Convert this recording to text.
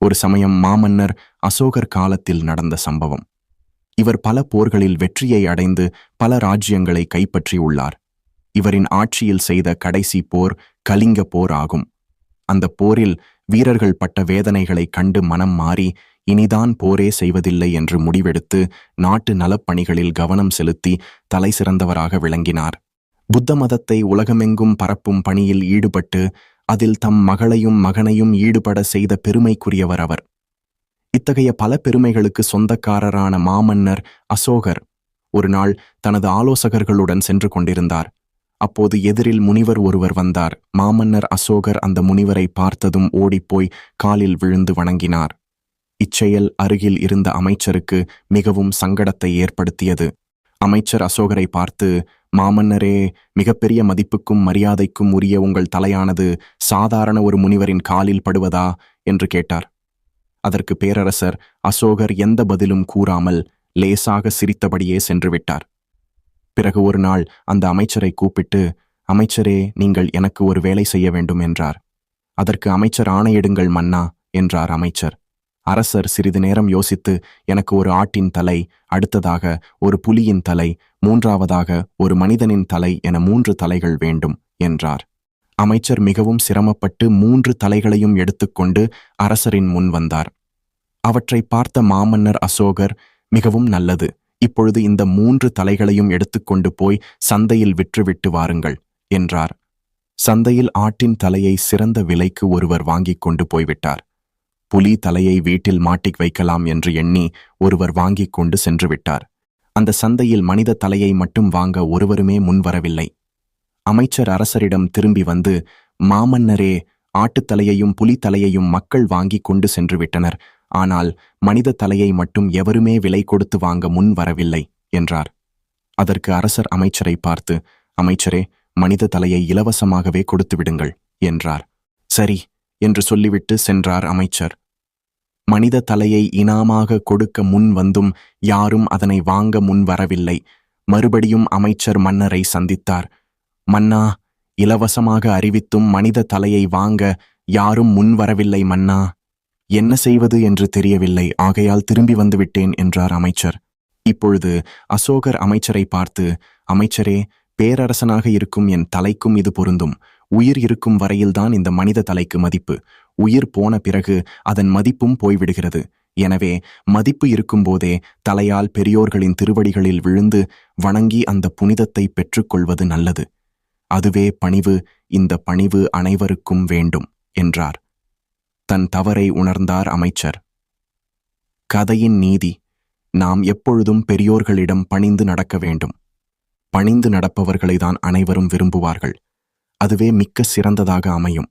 ஒரு சமயம் மாமன்னர் அசோகர் காலத்தில் நடந்த சம்பவம். இவர் பல போர்களில் வெற்றியை அடைந்து பல ராஜ்யங்களை கைப்பற்றியுள்ளார் இவரின் ஆட்சியில் செய்த கடைசி போர் கலிங்க போர் ஆகும். அந்த போரில் வீரர்கள் பட்ட வேதனைகளை கண்டு மனம் மாறி இனிதான் போரே செய்வதில்லை என்று முடிவெடுத்து நாட்டு நலப்பணிகளில் கவனம் செலுத்தி தலை சிறந்தவராக விளங்கினார். புத்த மதத்தை உலகமெங்கும் பரப்பும் பணியில் ஈடுபட்டு அதில் தம் மகளையும் மகனையும் ஈடுபட செய்த பெருமைக்குரியவர் அவர். இத்தகைய பல பெருமைகளுக்கு சொந்தக்காரரான மாமன்னர் அசோகர் ஒரு நாள் தனது ஆலோசகர்களுடன் சென்று கொண்டிருந்தார். அப்போது எதிரில் முனிவர் ஒருவர் வந்தார். மாமன்னர் அசோகர் அந்த முனிவரை பார்த்ததும் ஓடிப்போய் காலில் விழுந்து வணங்கினார். இச்செயல் அருகில் இருந்த அமைச்சருக்கு மிகவும் சங்கடத்தை ஏற்படுத்தியது. அமைச்சர் அசோகரை பார்த்து மாமன்னரே மிகப்பெரிய மதிப்புக்கும் மரியாதைக்கும் உரிய உங்கள் தலையானது சாதாரண ஒரு முனிவரின் காலில் படுவதா? என்று கேட்டார். அதற்கு பேரரசர் அசோகர் எந்த பதிலும் கூறாமல் லேசாக சிரித்தபடியே சென்று விட்டார். பிறகு ஒரு நாள் அந்த அமைச்சரை கூப்பிட்டு அமைச்சரே நீங்கள் எனக்கு ஒரு வேலை செய்ய வேண்டும் என்றார். அதற்கு அமைச்சர் ஆணையிடுங்கள் மன்னா என்றார் அமைச்சர். அரசர் சிறிது நேரம் யோசித்து எனக்கு ஒரு ஆட்டின் தலை அடுத்ததாக ஒரு புலியின் தலை மூன்றாவதாக ஒரு மனிதனின் தலை என மூன்று தலைகள் வேண்டும் என்றார். அமைச்சர் மிகவும் சிரமப்பட்டு மூன்று தலைகளையும் எடுத்துக்கொண்டு அரசரின் முன் வந்தார். அவற்றை பார்த்த மாமன்னர் அசோகர் மிகவும் நல்லது. இப்பொழுது இந்த மூன்று தலைகளையும் எடுத்துக்கொண்டு போய் சந்தையில் விற்றுவிட்டு வாருங்கள் என்றார். சந்தையில் ஆட்டின் தலையை சிறந்த விலைக்கு ஒருவர் வாங்கிக் கொண்டு போய்விட்டார். புலி தலையை வீட்டில் மாட்டிக் வைக்கலாம் என்று எண்ணி ஒருவர் வாங்கிக் கொண்டு சென்று விட்டார். அந்த சந்தையில் மனித தலையை மட்டும் வாங்க ஒருவருமே முன்வரவில்லை. அமைச்சர் அரசரிடம் திரும்பி வந்து மாமன்னரே ஆட்டுத்தலையையும் புலித்தலையையும் மக்கள் வாங்கிக் கொண்டு சென்று விட்டனர் ஆனால் மனித தலையை மட்டும் எவருமே விலை கொடுத்து வாங்க முன் வரவில்லை என்றார். அதற்கு அரசர் அமைச்சரை பார்த்து அமைச்சரே மனித தலையை இலவசமாகவே கொடுத்து விடுங்கள் என்றார். சரி என்று சொல்லிவிட்டு சென்றார் அமைச்சர். மனித தலையை இனாமாக கொடுக்க முன் வந்தும் யாரும் அதனை வாங்க முன் வரவில்லை. மறுபடியும் அமைச்சர் மன்னரை சந்தித்தார். மன்னா இலவசமாக அறிவித்தும் மனித தலையை வாங்க யாரும் முன் வரவில்லை மன்னா. என்ன செய்வது என்று தெரியவில்லை. ஆகையால் திரும்பி வந்துவிட்டேன் என்றார் அமைச்சர். இப்பொழுது அசோகர் அமைச்சரை பார்த்து அமைச்சரே பேரரசனாக இருக்கும் என் தலைக்கும் இது பொருந்தும். உயிர் இருக்கும் வரையில்தான் இந்த மனித தலைக்கு மதிப்பு. உயிர் போன பிறகு அதன் மதிப்பும் போய்விடுகிறது. எனவே மதிப்பு இருக்கும்போதே தலையால் பெரியோர்களின் திருவடிகளில் விழுந்து வணங்கி அந்த புனிதத்தை பெற்றுக்கொள்வது நல்லது. அதுவே பணிவு இந்த பணிவு அனைவருக்கும் வேண்டும் என்றார். தன் தவறை உணர்ந்தார் அமைச்சர். கதையின் நீதி நாம் எப்பொழுதும் பெரியோர்களிடம் பணிந்து நடக்க வேண்டும். பணிந்து நடப்பவர்களைதான் அனைவரும் விரும்புவார்கள். அதுவே மிக்க சிறந்ததாக அமையும்.